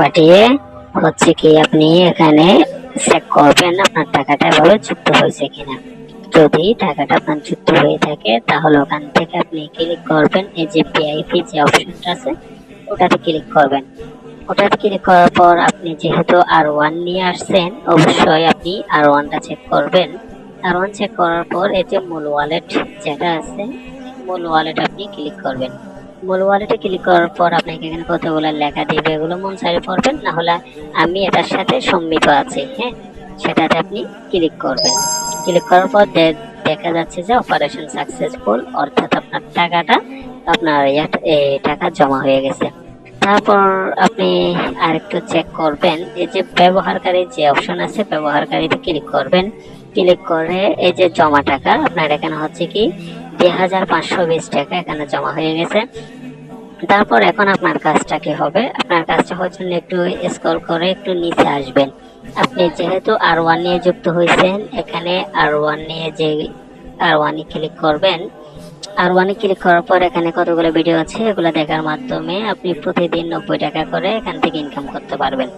পাঠিয়ে হচ্ছে কি আপনি এখানে চেক করবেন আপনার টাকাটা এভাবে যুক্ত হয়েছে কিনা। যদি টাকাটা আপনার যুক্ত হয়ে থাকে, তাহলে ওখান থেকে আপনি ক্লিক করবেন এই যে ভিআইপি যে অপশনটা আছে, ওটাতে ক্লিক করবেন। ওটাতে ক্লিক করার পর আপনি যেহেতু আর ওয়ান নিয়ে আসছেন, অবশ্যই আপনি আর ওয়ানটা চেক করবেন। আর ওয়ান চেক করার পর যে মূল ওয়ালেট যেটা আছে, মূল ওয়ালেট আপনি ক্লিক করবেন। মূল ওয়ালেটে ক্লিক করার পর আপনাকে এখানে কতগুলো লেখা দিবে এগুলো মন সারি পড়বেন, না হলে আমি এটার সাথে সম্মিত আছি হ্যাঁ? সেটাতে আপনি ক্লিক করবেন। ক্লিক করার পর দেখা যাচ্ছে যে অপারেশন সাকসেসফুল অর্থাৎ আপনার টাকাটা আপনার টাকা জমা হয়ে গেছে। তারপর আপনি আরেকটু চেক করবেন, এই যে ব্যবহারকারী যে অপশন আছে, ব্যবহারকারীতে ক্লিক করবেন। ক্লিক করে এই যে জমা টাকা, আপনার এখানে হচ্ছে কি দুই হাজার পাঁচশো বিশ টাকা এখানে জমা হয়ে গেছে। তারপর এখন আপনার কাজটা কি হবে? আপনার কাজটা হওয়ার জন্য একটু স্ক্রল করে একটু নিচে আসবেন। আপনি যেহেতু আর ওয়ান নিয়ে যুক্ত হয়েছেন, এখানে আর ওয়ান নিয়ে যে আর ওয়ানে ক্লিক করবেন আর ওয়ানে ক্লিক করার পর এখানে কতগুলো ভিডিও আছে, এগুলো দেখার মাধ্যমে আপনি প্রতিদিন নব্বই টাকা করে এখান থেকে ইনকাম করতে পারবেন।